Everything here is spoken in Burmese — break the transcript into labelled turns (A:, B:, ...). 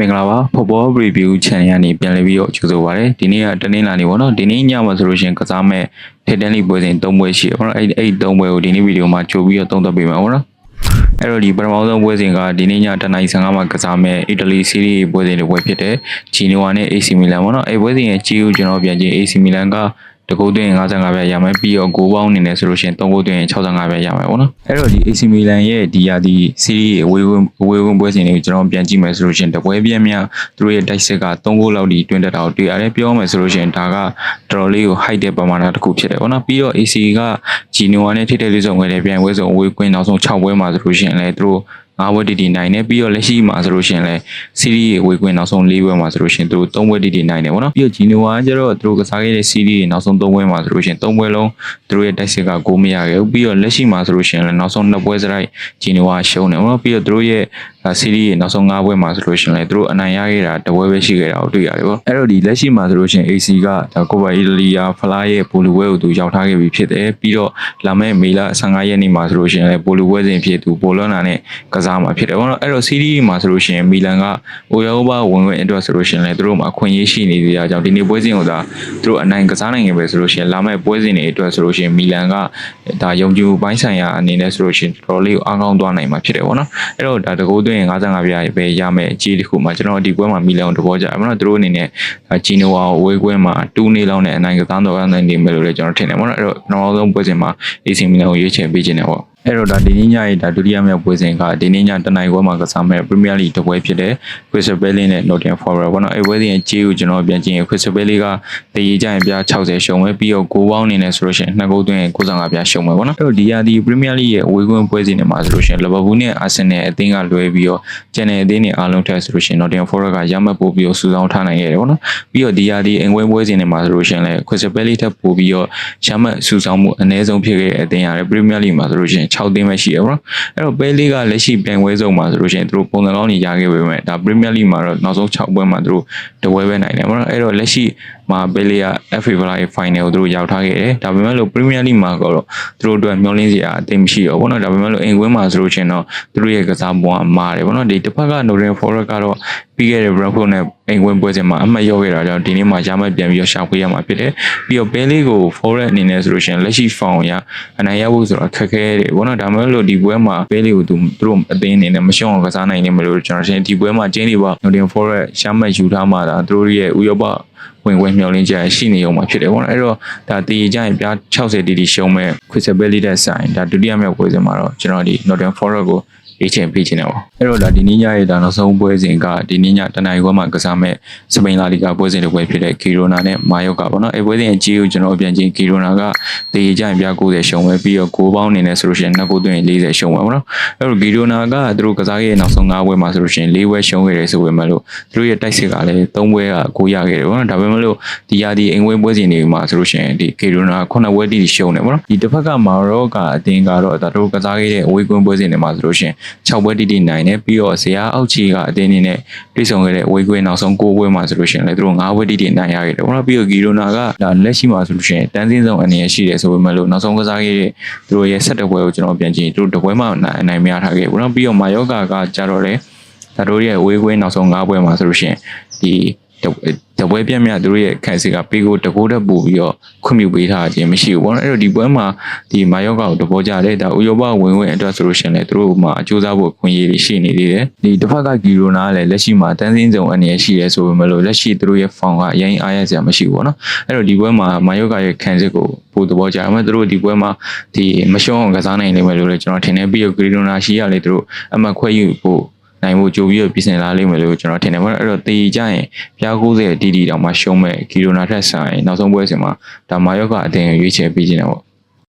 A: မင်္ဂလာပါ Football Review Channel ကနေပြန်လည်ပြီးတော့ကြိုဆိုပါရစေဒီနေ့ကတနင်္လာနေ့ပေါ့နော်ဒီနေ့ညမှာဆိုလို့ရှိရင်ကစားမဲ့ Hidden League ပွဲစဉ်၃ပွဲရှိတယ်ပေါ့နော်အဲ့အဲ့၃ပွဲကိုဒီနေ့ဗီဒီယိုမှာကြိုပြီးတော့သုံးသပ်ပေးမှာပေါ့နော်အဲ့တော့ဒီပထမဆုံးပွဲစဉ်ကဒီနေ့ည10:55မှာကစားမဲ့ Italy Serie A ပွဲစဉ်တွေပွဲဖြစ်တယ် Genoa နဲ့ AC Milan ပေါ့နော်အဲ့ပွဲစဉ်ရဲ့ကြီးကိုကျွန်တော်ပြန်ကြည့် AC Milan က တကုတ်သွင်း55ပြရမယ်ပြီးတော့ဂိုးပေါင်းအနေနဲ့ဆိုလို့ရှိရင်3ဂိုးသွင်း65ပြရမယ်ပေါ့နော်အဲ့တော့ဒီ AC Milan ရဲ့ဒီရာဒီစီးရီးအဝေးဝင်အဝေးဝင်ပွဲစဉ်တွေကိုကျွန်တော်ပြန်ကြည့်မယ်ဆိုလို့ရှိရင်တပွဲပြင်းများသူတို့ရဲ့ တိုက်စစ်က3ဂိုးလောက်ဒီတွင်းတက်တာကိုတွေ့ရတယ်ပြောမယ်ဆိုလို့ရှိရင်ဒါကတော်တော်လေးကို height တဲ့ပမာဏတစ်ခုဖြစ်တယ်ပေါ့နော်ပြီးတော့ AC က Genoa နဲ့ထိတဲ့လေးစုံခဲ့တဲ့ပြိုင်ပွဲစုံအဝေးကွင်းနောက်ဆုံး6ပွဲမှာဆိုလို့ရှိရင်လည်းသူတို့ ငါးဘွဲတီတီနိုင်တယ်ပြီးတော့လက်ရှိမှာဆိုလို့ရှိရင်လည်းစီးရီးဝေကွင်းနောက်ဆုံး၄ဘွဲမှာဆိုလို့ရှိရင်သူတို့၃ဘွဲတီတီနိုင်တယ်ပေါ့နော်ပြီးတော့ဂျီနိုဝါကကျတော့သူတို့ကစားခဲ့တဲ့စီးရီးနောက်ဆုံး၃ဘွဲမှာဆိုလို့ရှိရင်၃ဘွဲလုံးသူတို့ရဲ့တိုက်စစ်ကဂိုးမရခဲ့ဘူးပြီးတော့လက်ရှိမှာဆိုလို့ရှိရင်လည်းနောက်ဆုံး၂ဘွဲစရိုက်ဂျီနိုဝါရှုံးတယ်ပေါ့နော်ပြီးတော့သူတို့ရဲ့စီးရီးနောက်ဆုံး၅ဘွဲမှာဆိုလို့ရှိရင်လည်းသူတို့အနိုင်ရခဲ့တာတစ်ဘွဲပဲရှိခဲ့တာကိုတွေ့ရတယ်ပေါ့အဲ့တော့ဒီလက်ရှိမှာဆိုလို့ရှိရင် AC ကဒါကိုပါအီတလီယာဖလားရဲ့ပိုလီဝဲကိုသူရောက်ထားခဲ့ပြီဖြစ်တယ်ပြီးတော့လာမယ့်မေလ15ရက်နေ့မှာဆိုလို့ရှိရင်လည်းပိုလီဝဲစဉ်ဖြစ်သူပိုလောနာနဲ့ကစားမှာဖြစ်တယ်ပေါ့နော်အဲ့တော့စီးရီးမှာဆိုလို့ရှိရင်မီလန်ကအိုယောဘာဝင်ဝင်အတွက်ဆိုလို့ရှိရင်လည်းသူတို့မှာအခွင့်အရေးရှိနေသေးတာကြောင့်ဒီနေ့ပွဲစဉ်ကိုသာသူတို့အနိုင်ကစားနိုင်ခဲ့ပဲဆိုလို့ရှိရင်လာမယ့်ပွဲစဉ်တွေအတွက်ဆိုလို့ရှိရင်မီလန်ကဒါယုံကြည်မှုပိုင်းဆိုင်ရာအနေနဲ့ဆိုလို့ရှိရင်တော်တော်လေးကိုအားကောင်းသွားနိုင်မှာဖြစ်တယ်ပေါ့နော်အဲ့တော့ဒါတကူသွင်း55ပြပဲရမယ်အကြီးတစ်ခုမှာကျွန်တော်ဒီပွဲမှာမီလန်ကိုတဘောကြတယ်ပေါ့နော်သူတို့အနေနဲ့ဂျီနိုဝါကိုဝေးကွင်းမှာ2နေလောက်နဲ့အနိုင်ကစားတော့နိုင်နေမယ်လို့လည်းကျွန်တော်ထင်တယ်ပေါ့နော်အဲ့တော့နောက်ဆုံးပွဲစဉ်မှာ AC မီလန်ကိုရွေးချယ်ပေးခြင်းတယ်ပေါ့အဲ့တော့ဒါဒီနေ့ညရဲ့ဒါဒုတိယမြောက်ပွဲစဉ်ကဒီနေ့ညတနိုင်ခွဲမှာကစားမဲ့ Premier League တပွဲဖြစ်တဲ့ Crystal Palace နဲ့ Nottingham Forest ပေါ့နော်အဲ့ပွဲစဉ်ရဲ့ကြေးကိုကျွန်တော်ပြန်ကြည့်ရင် Crystal Palace ကတည်ရကြရင်ပြ60ရှုံးပဲပြီးတော့ဂိုးပေါင်းအနေနဲ့ဆိုလို့ရှိရင်နှစ်ဂိုးသွင်း95ပြရှုံးပဲပေါ့နော်အဲ့တော့ဒီရာဒီ Premier League ရဲ့အဝေးကွင်းပွဲစဉ်တွေမှာဆိုလို့ရှိရင် Liverpool နဲ့ Arsenal အသင်းကလွဲပြီးတော့ကျန်တဲ့အသင်းတွေအားလုံးထက်ဆိုလို့ရှိရင် Nottingham Forest ကရမှတ်ပို့ပြီးတော့စူးစောင်းထားနိုင်ခဲ့တယ်ပေါ့နော်ပြီးတော့ဒီရာဒီအင်ကွင်းပွဲစဉ်တွေမှာဆိုလို့ရှိရင်လည်း Crystal Palace ထက်ပိုပြီးတော့ရမှတ်စူးစောင်းမှုအနည်းဆုံးဖြစ်ခဲ့တဲ့အသင်းရတယ် Premier League မှာဆိုလို့ရှိရင်6သင်းပဲရှိတယ်ပေါ့နော်အဲ့တော့ Palace ကလက်ရှိပြိုင်ပွဲဆုံးမှာဆိုလို့ရှိရင်သူတို့ပုံစံကောင်းတွေရခဲ့ပေမဲ့ဒါ Premier League မှာတော့နောက်ဆုံး6ပွဲမှာသူတို့တပွဲပဲနိုင်တယ်ပေါ့နော်အဲ့တော့လက်ရှိမှာ Palace က FA Villa Final ကိုသူတို့ရောက်ထားခဲ့တယ်ဒါပေမဲ့လို့ Premier League မှာကတော့သူတို့အတွက်မျှော်လင့်စရာအသိမရှိတော့ဘောနော်ဒါပေမဲ့လို့အင်ကွင်းမှာဆိုလို့ရှိရင်တော့သူတို့ရဲ့ကစားပုံကမာတယ်ဘောနော်ဒီတစ်ဖက်က Nottingham Forest ကတော့ ပြီးခဲ့တဲ့ Brentford နဲ့အင်ကွင်းပွဲစဉ်မှာအမှတ်ရောက်ခဲ့တာကြောင့်ဒီနေ့မှာရမှတ်ပြန်ပြီးတော့ရှာဖွေရမှာဖြစ်တယ်ပြီးတော့ Palace ကို Forest အနေနဲ့ဆိုလို့ရှိရင်လက်ရှိ form ရအနိုင်ရဖို့ဆိုတော့ခက်ခဲတယ်ဘောနော်ဒါပေမဲ့လို့ဒီပွဲမှာ Palace ကိုသူတို့အသင်းအနေနဲ့မရှုံးအောင်ကစားနိုင်နေမလို့ကျွန်တော်ထင်ဒီပွဲမှာကျင်းနေပါ Nottingham Forest ရှာမှတ်ယူထားမှသာသူတို့ရဲ့ဥရောပဝင်ခွင့်မျှော်လင့်ချက်ရှိနေအောင်မှာဖြစ်တယ်ပေါ့နော်အဲ့တော့ဒါတည်ကြရင်ပြား60တီတီရှုံးမဲ့ Crystal Palace တဲ့ဆိုင်ဒါဒုတိယမြောက်ပွဲစဉ်မှာတော့ကျွန်တော်ဒီ Nottingham Forest ကို အေးချင်ပေးချင်တယ်ပေါ့အဲ့တော့ဒါဒီနေ့ညရဲ့ဒါနောက်ဆုံးပွဲစဉ်ကဒီနေ့ညတနင်္လာရီခွဲမှာကစားမဲ့စပိန်လာလီဂါပွဲစဉ်တစ်ပွဲဖြစ်တဲ့ကီရိုနာနဲ့မာယော့ကာပေါ့နော်အဲ့ပွဲစဉ်အကြီးကိုကျွန်တော်ပြန်ကြည့်ကီရိုနာကတည်ကြရင်ပြား90ရှုံးပဲပြီးတော့ဂိုးပေါင်းအနေနဲ့ဆိုလို့ရှိရင်နှစ်ဂိုးသွင်း40ရှုံးပဲပေါ့နော်အဲ့တော့ကီရိုနာကသူတို့ကစားခဲ့တဲ့နောက်ဆုံး5ပွဲမှာဆိုလို့ရှိရင်4ပွဲရှုံးခဲ့တယ်ဆိုပေမဲ့လို့သူတို့ရဲ့တိုက်စစ်ကလည်း3ပွဲကဂိုးရခဲ့တယ်ပေါ့နော်ဒါပေမဲ့လို့ဒီရာဒီအိမ်ဝင်းပွဲစဉ်တွေမှာဆိုလို့ရှိရင်ဒီကီရိုနာ9ပွဲတိတိရှုံးတယ်ပေါ့နော်ဒီတစ်ဖက်ကမာရော့ကအတင်းကတော့ဒါတို့ကစားခဲ့တဲ့အဝေးကွင်းပွဲစဉ်တွေမှာဆိုလို့ရှိရင်6ပွဲတိတိနိုင်တယ်ပြီးတော့ဇရာအောက်ချီကအတင်းအနေနဲ့တွေ့ဆုံခဲ့တဲ့အဝေးကွင်းနောက်ဆုံး9ပွဲမှာဆိုလို့ရှိရင်လည်းသူတို့9ပွဲတိတိနိုင်ရခဲ့တယ်ပေါ့နော်ပြီးတော့ကီရိုနာကဒါလက်ရှိမှာဆိုလို့ရှိရင်တန်းစင်းဆုံးအနေနဲ့ရှိတယ်ဆိုပေမဲ့လို့နောက်ဆုံးကစားခဲ့တဲ့သူတို့ရဲ့7ပွဲကိုကျွန်တော်ပြန်ကြည့်သူတို့တစ်ပွဲမှအနိုင်မရထားခဲ့ဘူးနော်ပြီးတော့မာယော့ကာကကြတော့လေဒါတို့ရဲ့အဝေးကွင်းနောက်ဆုံး9ပွဲမှာဆိုလို့ရှိရင်ဒီ တပွဲပြတ်မြတ်သူတို့ရဲ့ခိုင်စီကပေးကိုတကိုးတက်ပို့ပြီးတော့ခွင့်ပြုပေးထားခြင်းမရှိဘူးပေါ့နော်အဲ့တော့ဒီပွဲမှာဒီမာယော့ကာကိုတဘောကြတယ်ဒါဥရောပဝင်ဝင်အတွက်ဆိုလို့ရှိရင်လည်းသူတို့မှာအကျိုးစားဖို့ခွင့်ရည်ရှိနေသေးတယ်ဒီတစ်ဖက်ကဂီရိုနာကလည်းလက်ရှိမှာတန်းစင်းစုံအနေရှိရဲဆိုပေမဲ့လို့လက်ရှိသူတို့ရဲ့ဖောင်ကအရင်အားရစရာမရှိဘူးပေါ့နော်အဲ့တော့ဒီပွဲမှာမာယော့ကာရဲ့ခံစစ်ကိုပို့တဘောကြတယ်မဲ့သူတို့ဒီပွဲမှာဒီမရှုံးအောင်ကစားနိုင်လိမ့်မယ်လို့လည်းကျွန်တော်ထင်တယ်ပြီးတော့ဂီရိုနာရှိရလေသူတို့အမှတ်ခွဲယူဖို့ နိုင်ဖို့ကြိုပြီးတော့ပြင်ဆင်လာလိမ့်မယ်လို့ကျွန်တော်ထင်တယ်ပေါ့နော်အဲ့တော့တေကြရင်ပြား90တီတီတောင်မှရှုံးမဲ့ကီရိုနာထက်ဆိုင်နောက်ဆုံးပွဲစဉ်မှာဒါမာယော့ကအတင်းရွေးချယ်ပေးခြင်းတယ်ပေါ့